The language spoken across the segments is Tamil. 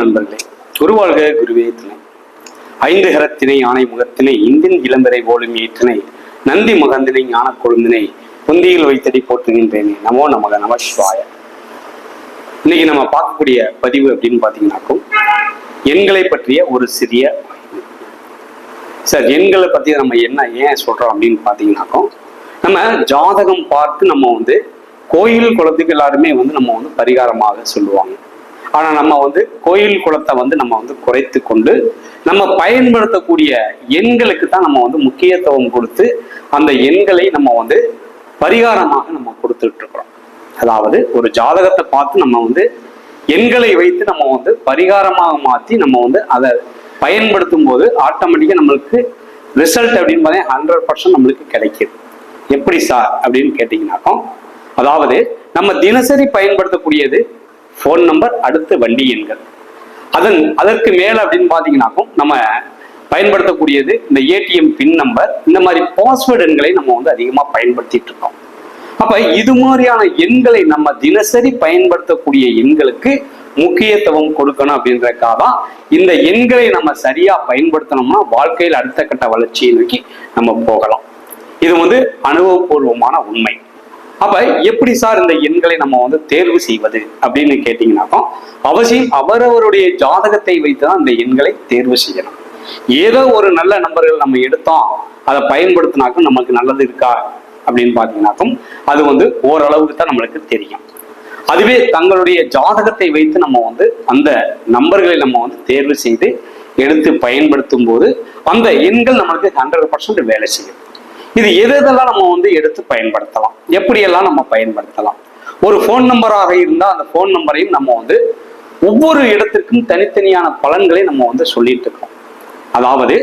நண்பர்களே குருவாழ்க குருவே துணை. ஐந்து கரத்தினை ஆணை முகத்தினை இந்தின் இளம்பரை போலும் ஏற்றினை நந்தி மகந்தினை ஞான கொழுந்தினை பொந்தியில் வைத்தடி போற்றுகின்றேனே. நமோ நமக நம சிவாய இன்னைக்கு நம்ம பார்க்கக்கூடிய பதிவு அப்படின்னு பார்த்தீங்கன்னாக்கும் எண்களை பற்றிய ஒரு சிறிய சார் எண்களை பற்றி நம்ம என்ன ஏன் சொல்கிறோம் அப்படின்னு பார்த்தீங்கன்னாக்கும் நம்ம ஜாதகம் பார்த்து நம்ம வந்து கோயில் குளத்துக்கு எல்லாருமே வந்து நம்ம வந்து பரிகாரமாக சொல்லுவாங்க. ஆனால் நம்ம வந்து கோயில் குளத்தை வந்து நம்ம வந்து குறைத்து கொண்டு நம்ம பயன்படுத்தக்கூடிய எண்களுக்கு தான் நம்ம வந்து முக்கியத்துவம் கொடுத்து அந்த எண்களை நம்ம வந்து பரிகாரமாக நம்ம கொடுத்துட்டு இருக்கிறோம். அதாவது ஒரு ஜாதகத்தை பார்த்து நம்ம வந்து எண்களை வைத்து நம்ம வந்து பரிகாரமாக மாற்றி நம்ம வந்து அதை பயன்படுத்தும் போது ஆட்டோமேட்டிக்காக நம்மளுக்கு ரிசல்ட் அப்படின்னு பார்த்தீங்கன்னா ஹண்ட்ரட் பர்சன்ட் நம்மளுக்கு கிடைக்குது. எப்படி சார்? அப்படின்னு கேட்டிங்கனாக்கா அதாவது நம்ம தினசரி பயன்படுத்தக்கூடியது ஃபோன் நம்பர் அடுத்து வண்டி எண்கள். அதன் அதற்கு மேல அப்படின்னு பார்த்தீங்கன்னாக்கும் நம்ம பயன்படுத்தக்கூடியது இந்த ஏடிஎம் பின் நம்பர் இந்த மாதிரி பாஸ்வேர்டு எண்களை நம்ம வந்து அதிகமாக பயன்படுத்திட்டு இருக்கோம். அப்ப இது மாதிரியான எண்களை நம்ம தினசரி பயன்படுத்தக்கூடிய எண்களுக்கு முக்கியத்துவம் கொடுக்கணும் அப்படின்றதுக்காக தான் இந்த எண்களை நம்ம சரியா பயன்படுத்தணும்னா வாழ்க்கையில் அடுத்த கட்ட வளர்ச்சியை நோக்கி நம்ம போகலாம். இது வந்து அனுபவபூர்வமான உண்மை. அப்ப எப்படி சார் இந்த எண்களை நம்ம வந்து தேர்வு செய்வது அப்படின்னு கேட்டீங்கன்னாக்கோ அவசியம் அவரவருடைய ஜாதகத்தை வைத்து தான் இந்த எண்களை தேர்வு செய்யணும். ஏதோ ஒரு நல்ல நம்பர்கள் நம்ம எடுத்தோம் அதை பயன்படுத்தினாக்கும் நமக்கு நல்லது இருக்கா அப்படின்னு பார்த்தீங்கன்னாக்கும் அது வந்து ஓரளவுக்கு தான் நம்மளுக்கு தெரியும். அதுவே தங்களுடைய ஜாதகத்தை வைத்து நம்ம வந்து அந்த நம்பர்களை நம்ம வந்து தேர்வு செய்து எடுத்து பயன்படுத்தும் போது அந்த எண்கள் நம்மளுக்கு ஹண்ட்ரட் பர்சன்ட் வேலை செய்யும். இது எது எதெல்லாம் நம்ம வந்து எடுத்து பயன்படுத்தலாம்? எப்படியெல்லாம் நம்ம பயன்படுத்தலாம்? ஒரு ஃபோன் நம்பராக இருந்தால் அந்த ஃபோன் நம்பரையும் நம்ம வந்து ஒவ்வொரு இடத்திற்கும் தனித்தனியான பலன்களை நம்ம வந்து சொல்லிட்டு இருக்கோம். அதாவது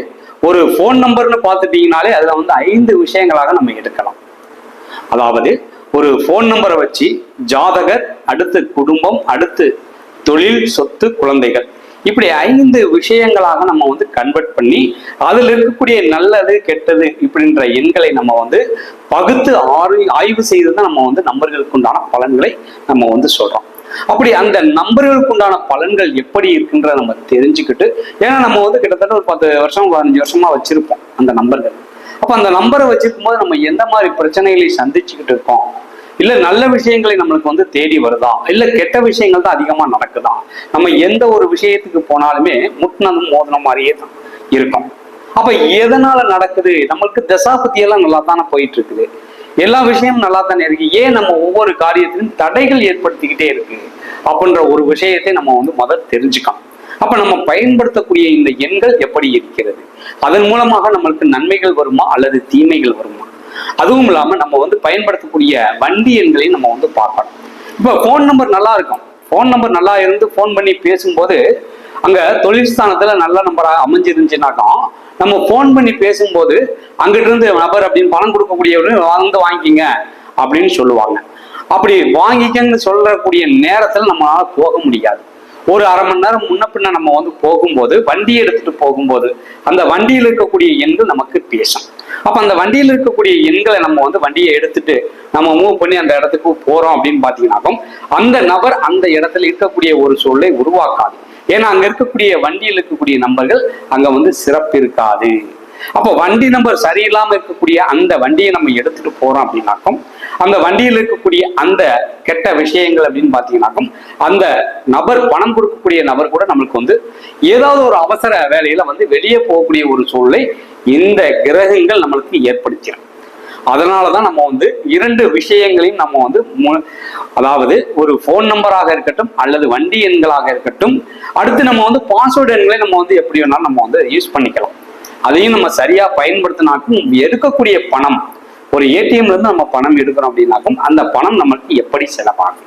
ஒரு ஃபோன் நம்பர்னு பார்த்துட்டீங்கனாலே அதில் வந்து ஐந்து விஷயங்களாக நம்ம எடுக்கலாம். அதாவது ஒரு ஃபோன் நம்பரை வச்சு ஜாதகர் அடுத்து குடும்பம் அடுத்து தொழில் சொத்து குழந்தைகள். இப்படி ஐந்து விஷயங்களாக நம்ம வந்து கன்வெர்ட் பண்ணி அதில் இருக்கக்கூடிய நல்லது கெட்டது இப்படின்ற எண்களை நம்ம வந்து பகுத்து ஆறு ஆய்வு செய்து தான் நம்ம வந்து நம்பர்களுக்கு உண்டான பலன்களை நம்ம வந்து சொல்றோம். அப்படி அந்த நம்பர்களுக்கு உண்டான பலன்கள் எப்படி இருக்குன்றத நம்ம தெரிஞ்சுக்கிட்டு ஏன்னா நம்ம வந்து கிட்டத்தட்ட ஒரு பத்து வருஷம் பதினஞ்சு வருஷமா வச்சிருப்போம் அந்த நம்பர்கள். அப்போ அந்த நம்பரை வச்சிருக்கும் போது நம்ம எந்த மாதிரி பிரச்சனைகளை சந்திச்சுக்கிட்டு இருக்கோம்? இல்ல நல்ல விஷயங்களை நம்மளுக்கு வந்து தேடி வருதா? இல்ல கெட்ட விஷயங்கள் தான் அதிகமா நடக்குதா? நம்ம எந்த ஒரு விஷயத்துக்கு போனாலுமே முட்டினதும் மோதின மாதிரியே தான் இருக்கும். அப்ப எதனால நடக்குது? நம்மளுக்கு தசாபத்தி எல்லாம் நல்லா தானே போயிட்டு இருக்குது எல்லா விஷயமும் நல்லா தானே இருக்கு. ஏன் நம்ம ஒவ்வொரு காரியத்திலும் தடைகள் ஏற்படுத்திக்கிட்டே இருக்கு? அப்படின்ற ஒரு விஷயத்தை நம்ம வந்து முதல் தெரிஞ்சுக்கலாம் அப்ப நம்ம பயன்படுத்தக்கூடிய இந்த எண்கள் எப்படி இருக்கிறது? அதன் மூலமாக நம்மளுக்கு நன்மைகள் வருமா? அல்லது தீமைகள் வருமா? அதுவும் இல்லாம நம்ம வந்து பயன்படுத்தக்கூடிய வண்டி எண்களையும் நம்ம வந்து பார்க்கணும். இப்போ ஃபோன் நம்பர் நல்லா இருக்கும். ஃபோன் நம்பர் நல்லா இருந்து ஃபோன் பண்ணி பேசும்போது அங்க தொழிற்தானத்துல நல்ல நம்பராக அமைஞ்சிருந்துச்சுனாக்கா நம்ம ஃபோன் பண்ணி பேசும்போது அங்கிட்டிருந்து நபர் அப்படின்னு பணம் கொடுக்கக்கூடியவர் வந்து வாங்கிக்கிங்க அப்படின்னு சொல்லுவாங்க. அப்படி வாங்கிக்கன்னு சொல்லக்கூடிய நேரத்தில் நம்மளால போக முடியாது. ஒரு அரை மணி நேரம் முன்ன பின்ன நம்ம வந்து போகும்போது வண்டியை எடுத்துட்டு போகும்போது அந்த வண்டியில் இருக்கக்கூடிய எண்கள் நமக்கு பேசும் அப்ப அந்த வண்டியில் இருக்கக்கூடிய எண்களை நம்ம வந்து வண்டியை எடுத்துட்டு நம்ம மூவ் பண்ணி அந்த இடத்துக்கு போறோம் அப்படின்னு பாத்தீங்கன்னாக்கும் அந்த நபர் அந்த இடத்துல இருக்கக்கூடிய ஒரு சூழலை உருவாக்காது. ஏன்னா அங்க இருக்கக்கூடிய வண்டியில் இருக்கக்கூடிய நம்பர்கள் அங்க வந்து சிறப்பு இருக்காது. அப்போ வண்டி நம்பர் சரியில்லாம இருக்கக்கூடிய அந்த வண்டியை நம்ம எடுத்துட்டு போறோம் அப்படின்னாக்கும் அந்த வண்டியில் இருக்கக்கூடிய அந்த கெட்ட விஷயங்கள் அப்படின்னு பார்த்தீங்கன்னாக்கும் அந்த நபர் பணம் கொடுக்கக்கூடிய நபர் கூட நம்மளுக்கு வந்து ஏதாவது ஒரு அவசர வேலையில வந்து வெளியே போகக்கூடிய ஒரு சூழ்நிலை இந்த கிரகங்கள் நம்மளுக்கு ஏற்படுத்திடும். அதனாலதான் நம்ம வந்து இரண்டு விஷயங்களையும் நம்ம வந்து அதாவது ஒரு ஃபோன் நம்பராக இருக்கட்டும் அல்லது வண்டி எண்களாக இருக்கட்டும் அடுத்து நம்ம வந்து பாஸ்வேர்டு எண்களை நம்ம வந்து எப்படி வேணாலும் நம்ம வந்து யூஸ் பண்ணிக்கலாம். அதையும் நம்ம சரியா பயன்படுத்தினாக்கும் எடுக்கக்கூடிய பணம் ஒரு ஏடிஎம்ல இருந்து நம்ம பணம் எடுக்கிறோம் அப்படின்னாக்கும் அந்த பணம் நம்மளுக்கு எப்படி செலவாகும்?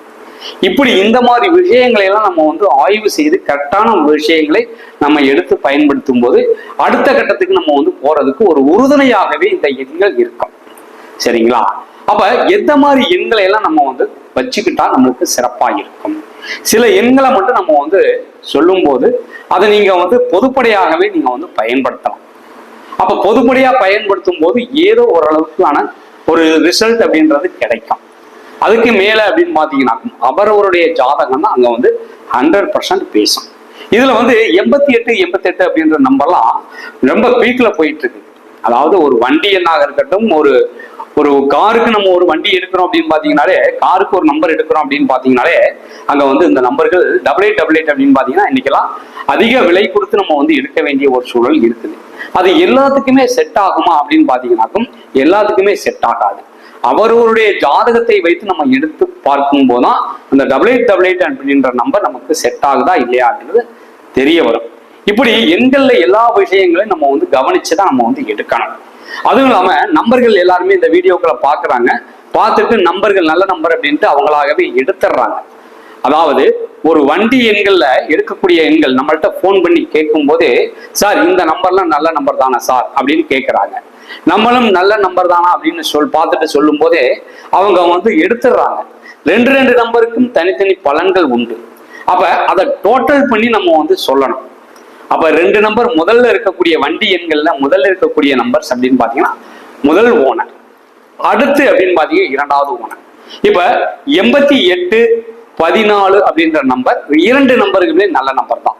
இப்படி இந்த மாதிரி விஷயங்களை எல்லாம் நம்ம வந்து ஆய்வு செய்து கரெக்டான விஷயங்களை நம்ம எடுத்து பயன்படுத்தும் போது அடுத்த கட்டத்துக்கு நம்ம வந்து போறதுக்கு ஒரு உறுதுணையாகவே இந்த எண்கள் இருக்கும். சரிங்களா? அப்ப எந்த மாதிரி எண்களை எல்லாம் நம்ம வந்து வச்சுக்கிட்டா நம்மளுக்கு சிறப்பா இருக்கும்? சில எண்களை மட்டும் நம்ம வந்து சொல்லும்போது அதை நீங்க வந்து பொதுப்படையாகவே நீங்க வந்து பயன்படுத்தலாம். அப்ப பொதுப்படையா பயன்படுத்தும் போது ஏதோ ஓரளவுக்கான ஒரு ரிசல்ட் அப்படின்றது கிடைக்கும். அதுக்கு மேல அப்படின்னு பாத்தீங்கன்னா அவரவருடைய ஜாதகம் தான் அங்க வந்து ஹண்ட்ரட் பர்சன்ட் பேசும். இதுல வந்து எண்பத்தி எட்டு எண்பத்தி எட்டு அப்படின்ற நம்பர்லாம் ரொம்ப பீக்ல போயிட்டு இருக்கு. அதாவது ஒரு வண்டி என்னாக இருக்கட்டும் ஒரு ஒரு காருக்கு நம்ம ஒரு வண்டி எடுக்கிறோம் அப்படின்னு பாத்தீங்கன்னாலே காருக்கு ஒரு நம்பர் எடுக்கிறோம் அப்படின்னு பாத்தீங்கன்னாலே அங்க வந்து இந்த நம்பர்கள் டபுள் எயிட் டபுள் எயிட் அப்படின்னு பாத்தீங்கன்னா இன்னைக்கெல்லாம் அதிக விலை கொடுத்து நம்ம வந்து எடுக்க வேண்டிய ஒரு சூழல் இருக்குது. அது எல்லாத்துக்குமே செட் ஆகுமா அப்படின்னு பாத்தீங்கன்னாக்கும் எல்லாத்துக்குமே செட் ஆகாது. அவரவருடைய ஜாதகத்தை வைத்து நம்ம எடுத்து பார்க்கும் போதுதான் அந்த டபுள் எயிட் டபுள் எயிட் அப்படின்ற நம்பர் நமக்கு செட் ஆகுதா இல்லையா அப்படின்றது தெரிய வரும். இப்படி எண்கள்ல எல்லா விஷயங்களையும் நம்ம வந்து கவனிச்சு தான் நம்ம வந்து எடுக்கணும். அதுவும் இல்லாம நம்பர்கள் எல்லாருமே இந்த வீடியோக்களை பாக்குறாங்க. பார்த்துட்டு நம்பர்கள் நல்ல நம்பர் அப்படின்ட்டு அவங்களாகவே எடுத்துடுறாங்க. அதாவது ஒரு வண்டி எண்கள்ல எடுக்கக்கூடிய எண்கள் நம்மள்ட்ட ஃபோன் பண்ணி கேட்கும் சார் இந்த நம்பர்லாம் நல்ல நம்பர் தானே சார்? அப்படின்னு கேட்குறாங்க நம்மளும் நல்ல நம்பர் தானா அப்படின்னு சொல் பார்த்துட்டு சொல்லும் போதே அவங்க வந்து எடுத்துடுறாங்க. ரெண்டு ரெண்டு நம்பருக்கும் தனித்தனி பலன்கள் உண்டு. அப்ப அதை டோட்டல் பண்ணி நம்ம வந்து சொல்லணும். அப்ப ரெண்டு நம்பர் முதல்ல இருக்கக்கூடிய வண்டி எண்கள்ல முதல்ல இருக்கக்கூடிய நம்பர்ஸ் அப்படின்னு பாத்தீங்கன்னா முதல் ஓனர் அடுத்து அப்படின்னு பாத்தீங்கன்னா இரண்டாவது ஓனர் இப்ப எண்பத்தி எட்டு பதினாலு அப்படின்ற நம்பர் இரண்டு நம்பருக்குமே நல்ல நம்பர் தான்.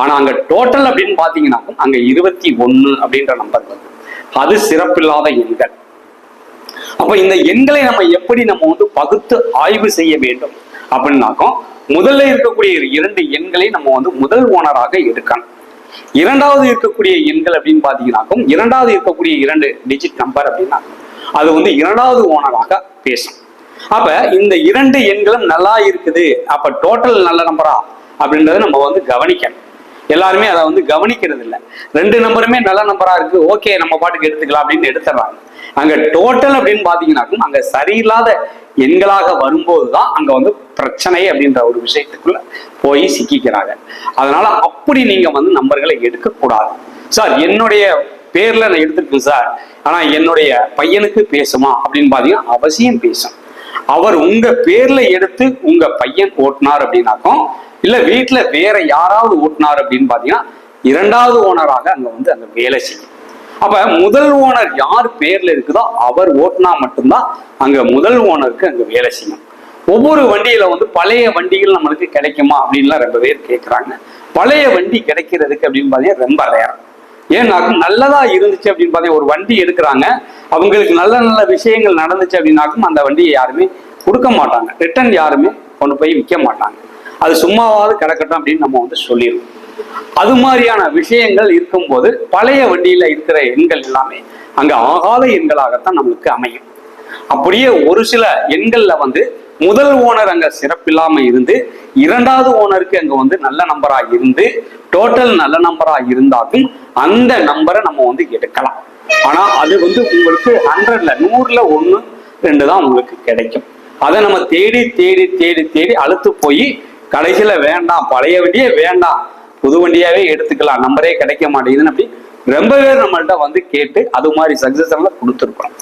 ஆனா அங்க டோட்டல் அப்படின்னு பாத்தீங்கன்னா அங்க இருபத்தி ஒண்ணு அப்படின்ற நம்பர் வருது. அது சிறப்பில்லாத எண்கள். அப்ப இந்த எண்களை நம்ம எப்படி நம்ம வந்து பகுத்து ஆய்வு செய்ய வேண்டும்? அப்படின்னாக்கும் முதல்ல இருக்கக்கூடிய இரண்டு எண்களை நம்ம வந்து முதல் ஓனராக எடுக்கணும். இரண்டாவது இருக்கக்கூடிய எண்கள் அப்படின்னு பாத்தீங்கன்னாக்கும் இரண்டாவது இருக்கக்கூடிய இரண்டு டிஜிட் நம்பர் அப்படின்னா அது வந்து இரண்டாவது ஓனராக பேசும். அப்ப இந்த இரண்டு எண்களும் நல்லா இருக்குது அப்ப டோட்டல் நல்ல நம்பரா அப்படின்றத நம்ம வந்து கவனிக்கணும். எல்லாருமே அதை வந்து கவனிக்கிறது இல்லை ரெண்டு நம்பருமே நல்ல நம்பரா இருக்கு. ஓகே நம்ம பாட்டுக்கு எடுத்துக்கலாம் அப்படின்னு எடுத்துடுறாங்க. அங்க டோட்டல் அப்படின்னு பாத்தீங்கன்னாக்கும் அங்க சரியில்லாத எண்களாக வரும்போது தான் அங்க வந்து பிரச்சனை அப்படின்ற ஒரு விஷயத்துக்குள்ள போய் சிக்கிக்கிறாங்க. அதனால அப்படி நீங்க வந்து நம்பர்களை எடுக்கக்கூடாது. சார் என்னுடைய பேர்ல நான் எடுத்துருக்கேன் சார். ஆனா என்னுடைய பையனுக்கு பேசுமா அப்படின்னு பாத்தீங்கன்னா அவசியம் பேசும். அவர் உங்க பேர்ல எடுத்து உங்க பையன் ஓட்டினார் அப்படின்னாக்கும் இல்ல வீட்டுல வேற யாராவது ஓட்டினார் அப்படின்னு பாத்தீங்கன்னா இரண்டாவது ஓனராக அங்க வந்து அங்க வேலை செய்யும். அப்ப முதல் ஓனர் யார் பேர்ல இருக்குதோ அவர் ஓட்டினா மட்டும்தான் அங்க முதல் ஓனருக்கு அங்க வேலை செய்யும். ஒவ்வொரு வண்டியில வந்து பழைய வண்டிகள் நம்மளுக்கு கிடைக்குமா அப்படின்லாம் ரொம்ப பேர் கேட்குறாங்க பழைய வண்டி கிடைக்கிறதுக்கு அப்படின்னு பார்த்தீங்கன்னா ரொம்ப ரேர் ஏன்னாக்கும் நல்லதா இருந்துச்சு அப்படின்னு பார்த்தீங்கன்னா ஒரு வண்டி எடுக்கிறாங்க. அவங்களுக்கு நல்ல நல்ல விஷயங்கள் நடந்துச்சு அப்படின்னாக்கும் அந்த வண்டியை யாருமே கொடுக்க மாட்டாங்க. ரிட்டர்ன் யாருமே கொண்டு போய் விற்க மாட்டாங்க. அது சும்மாவாவது கிடக்கட்டும் அப்படின்னு நம்ம வந்து சொல்லிடுவோம் அது மாதிரியான விஷயங்கள் இருக்கும்போது பழைய வண்டியில இருக்கிற எண்கள் எல்லாமே அங்க ஆகாத எண்களாகத்தான் நம்மளுக்கு அமையும். அப்படியே ஒரு சில எண்கள்ல வந்து முதல் ஓனர் அங்க சிறப்பில்லாம இருந்து இரண்டாவது ஓனருக்கு அங்க வந்து நல்ல நம்பரா இருந்து டோட்டல் நல்ல நம்பரா இருந்தாலும் அந்த நம்பரை நம்ம வந்து எடுக்கலாம். ஆனா அது வந்து உங்களுக்கு ஹண்ட்ரட்ல நூறுல ஒண்ணு ரெண்டு தான் உங்களுக்கு கிடைக்கும். அதை நம்ம தேடி தேடி தேடி தேடி அழுத்து போய் கடைசியில வேண்டாம் பழைய வண்டியே வேண்டாம் புது வண்டியாவே எடுத்துக்கலாம் நம்பரே கிடைக்க மாட்டேங்குதுன்னு அப்படி ரொம்ப பேர் நம்மள்ட்ட வந்து கேட்டு அது மாதிரி சக்சஸ் எல்லாம் கொடுத்துருக்கோம்.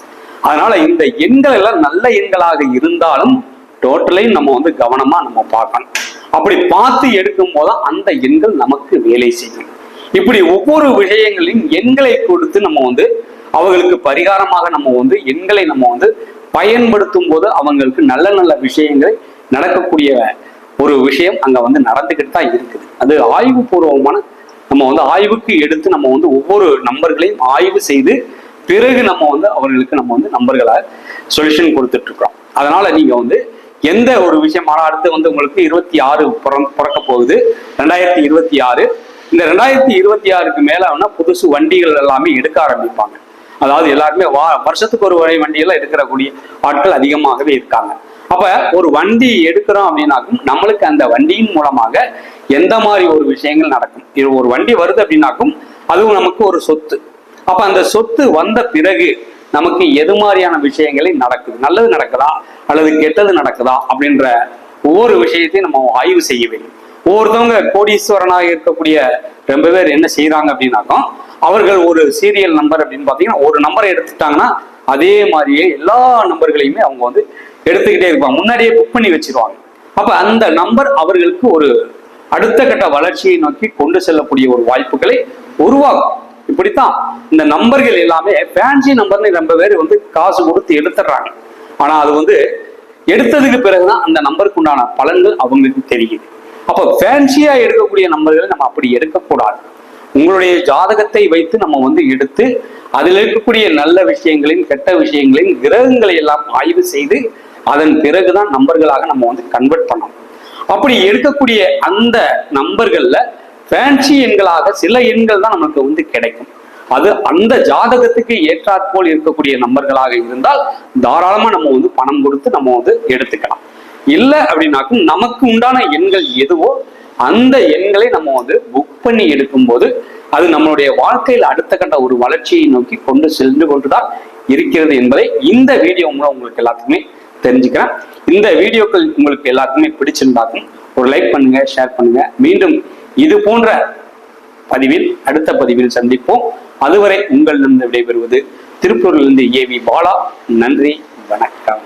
அதனால இந்த எண்கள் எல்லாம் நல்ல எண்களாக இருந்தாலும் டோட்டலையும் நம்ம வந்து கவனமா நம்ம பார்க்கணும். அப்படி பார்த்து எடுக்கும் போது அந்த எண்கள் நமக்கு வேலை செய்யும். இப்படி ஒவ்வொரு விஷயங்களையும் எண்களை கொடுத்து நம்ம வந்து அவர்களுக்கு பரிகாரமாக நம்ம வந்து எண்களை நம்ம வந்து பயன்படுத்தும் போது அவங்களுக்கு நல்ல நல்ல விஷயங்களை நடக்கக்கூடிய ஒரு விஷயம் அங்க வந்து நடந்துகிட்டு தான் இருக்குது. அது ஆய்வு பூர்வமான நம்ம வந்து ஆய்வுக்கு எடுத்து நம்ம வந்து ஒவ்வொரு நம்பர்களையும் ஆய்வு செய்து பிறகு நம்ம வந்து அவர்களுக்கு நம்ம வந்து நம்பர்களை சொல்யூஷன் கொடுத்துட்டு இருக்கிறோம். அதனால நீங்க வந்து எந்த ஒரு விஷயமான அடுத்து வந்து உங்களுக்கு இருபத்தி ஆறு பிறக்க போகுது? ரெண்டாயிரத்தி இருபத்தி ஆறு. இந்த ரெண்டாயிரத்தி இருபத்தி ஆறுக்கு மேல ஆனா புதுசு வண்டிகள் எல்லாமே எடுக்க ஆரம்பிப்பாங்க. அதாவது எல்லாருமே வா வருஷத்துக்கு ஒரு வரை வண்டியெல்லாம் எடுக்கிறக்கூடிய ஆட்கள் அதிகமாகவே இருக்காங்க. அப்ப ஒரு வண்டி எடுக்கிறோம் அப்படின்னாக்கும் நம்மளுக்கு அந்த வண்டியின் மூலமாக எந்த மாதிரி ஒரு விஷயங்கள் நடக்கும்? இது ஒரு வண்டி வருது அப்படின்னாக்கும் அதுவும் நமக்கு ஒரு சொத்து. அப்ப அந்த சொத்து வந்த பிறகு நமக்கு எது மாதிரியான விஷயங்களை நடக்குது? நல்லது நடக்குதா? அல்லது கெட்டது நடக்குதா? அப்படின்ற ஒவ்வொரு விஷயத்தையும் நம்ம ஆய்வு செய்ய வேண்டும். ஒவ்வொருத்தவங்க கோடீஸ்வரனாக இருக்கக்கூடிய ரொம்ப பேர் என்ன செய்யறாங்க அப்படின்னாக்கும் அவர்கள் ஒரு சீரியல் நம்பர் அப்படின்னு பார்த்தீங்கன்னா ஒரு நம்பரை எடுத்துட்டாங்கன்னா அதே மாதிரியே எல்லா நம்பர்களையுமே அவங்க வந்து எடுத்துக்கிட்டே இருப்பாங்க. முன்னாடியே புக் பண்ணி வச்சிருவாங்க. அப்ப அந்த நம்பர் அவர்களுக்கு ஒரு அடுத்த கட்ட வளர்ச்சியை நோக்கி கொண்டு செல்லக்கூடிய ஒரு வாய்ப்புகளை உருவாகும் இப்படித்தான் இந்த நம்பர்கள் எல்லாமே ஃபேன்சி நம்பர்னு ரொம்ப பேர் வந்து காசு கொடுத்து எடுத்துடுறாங்க. ஆனா அது வந்து எடுத்ததுக்கு பிறகுதான் அந்த நம்பருக்கு உண்டான பலன்கள் அவங்களுக்கு தெரியுது. அப்போ ஃபேன்சியா எடுக்கக்கூடிய நம்பர்களை நம்ம அப்படி எடுக்கக்கூடாது. உங்களுடைய ஜாதகத்தை வைத்து நம்ம வந்து எடுத்து அதில் இருக்கக்கூடிய நல்ல விஷயங்களையும் கெட்ட விஷயங்களையும் கிரகங்களை எல்லாம் ஆய்வு செய்து அதன் பிறகுதான் நம்பர்களாக நம்ம வந்து கன்வெர்ட் பண்ணணும். அப்படி எடுக்கக்கூடிய அந்த நம்பர்கள்ல ஃபேன்சி எண்களாக சில எண்கள் தான் நமக்கு வந்து கிடைக்கும். அது அந்த ஜாதகத்துக்கு ஏற்றாற்போல் இருக்கக்கூடிய நம்பர்களாக இருந்தால் தாராளமா நம்ம வந்து பணம் கொடுத்து நம்ம வந்து எடுத்துக்கலாம். இல்லை அப்படின்னாக்கும் நமக்கு உண்டான எண்கள் எதுவோ அந்த எண்களை நம்ம வந்து புக் பண்ணி எடுக்கும்போது அது நம்மளுடைய வாழ்க்கையில் அடுத்த கட்ட ஒரு வளர்ச்சியை நோக்கி கொண்டு சென்று கொண்டுதான் இருக்கிறது என்பதை இந்த வீடியோ மூலம் உங்களுக்கு எல்லாத்துக்குமே தெரிஞ்சுக்கிறேன். இந்த வீடியோக்கள் உங்களுக்கு எல்லாத்துக்குமே பிடிச்சிருந்தாக்கும் ஒரு லைக் பண்ணுங்க ஷேர் பண்ணுங்க. மீண்டும் இது போன்ற பதிவில் அடுத்த பதிவில் சந்திப்போம். அதுவரை உங்களிடம் விடைபெறுவது திருப்பூரிலிருந்து ஏ வி பாலா. நன்றி வணக்கம்.